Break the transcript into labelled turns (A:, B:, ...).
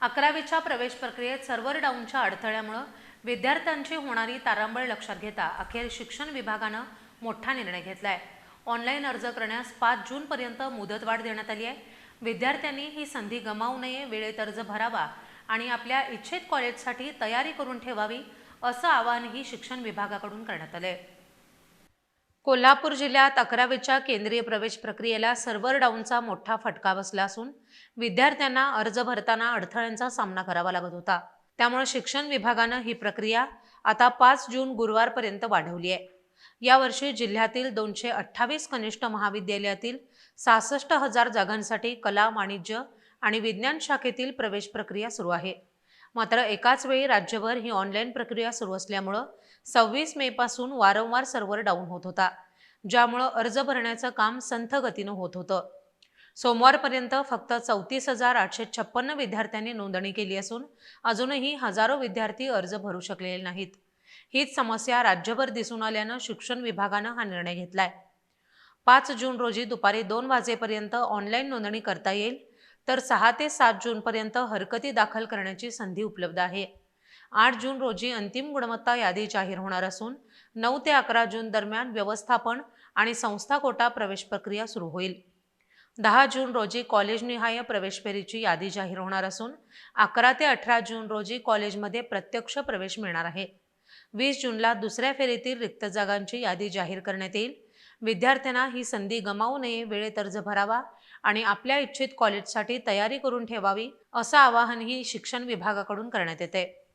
A: अकरावीच्या प्रवेश प्रक्रियेत सर्व्हर डाऊनच्या अडथळ्यामुळं विद्यार्थ्यांची होणारी तारांबळ लक्षात घेता अखेर शिक्षण विभागानं मोठा निर्णय घेतला आहे ऑनलाईन अर्ज करण्यास पाच जूनपर्यंत मुदतवाढ देण्यात आली आहे. विद्यार्थ्यांनी ही संधी गमावू नये वेळेत अर्ज भरावा आणि आपल्या इच्छित कॉलेजसाठी तयारी करून ठेवावी असं आवाहनही शिक्षण विभागाकडून करण्यात आलं आहे कोल्हापूर जिल्ह्यात अकरावीच्या केंद्रीय प्रवेश प्रक्रियेला सर्व्हर डाऊनचा मोठा फटका बसला असून विद्यार्थ्यांना अर्ज भरताना अडथळ्यांचा सामना करावा लागत होता. त्यामुळे शिक्षण विभागानं ही प्रक्रिया आता पाच जून गुरुवारपर्यंत वाढवली आहे. यावर्षी जिल्ह्यातील दोनशे अठ्ठावीस कनिष्ठ महाविद्यालयातील सहासष्ट हजार जागांसाठी कला वाणिज्य आणि विज्ञान शाखेतील प्रवेश प्रक्रिया सुरू आहे. मात्र एकाच वेळी राज्यभर ही ऑनलाईन प्रक्रिया सुरू असल्यामुळं सव्वीस मेपासून वारंवार सर्व्हर डाऊन होत होता ज्यामुळं अर्ज भरण्याचं काम संथ गतीनं होत होतं. सोमवारपर्यंत फक्त चौतीस हजार आठशे छप्पन्न विद्यार्थ्यांनी नोंदणी केली असून अजूनही हजारो विद्यार्थी अर्ज भरू शकलेले नाहीत. हीच समस्या राज्यभर दिसून आल्यानं शिक्षण विभागानं हा निर्णय घेतलाय. पाच जून रोजी दुपारी दोन वाजेपर्यंत ऑनलाईन नोंदणी करता येईल तर सहा ते सात जूनपर्यंत हरकती दाखल करण्याची संधी उपलब्ध आहे. आठ जून रोजी अंतिम गुणवत्ता यादी जाहीर होणार असून नऊ ते अकरा जून दरम्यान व्यवस्थापन आणि संस्था कोटा प्रवेश प्रक्रिया सुरू होईल. दहा जून रोजी कॉलेजनिहाय प्रवेश फेरीची यादी जाहीर होणार असून अकरा ते अठरा जून रोजी कॉलेजमध्ये प्रत्यक्ष प्रवेश मिळणार आहे. वीस जूनला दुसऱ्या फेरीतील रिक्त जागांची यादी जाहीर करण्यात येईल. विद्यार्थ्यांना ही संधी गमावू नये वेळेत अर्ज भरावा आणि आपल्या इच्छित कॉलेजसाठी तयारी करून ठेवावी असं आवाहनही शिक्षण विभागाकडून करण्यात येते.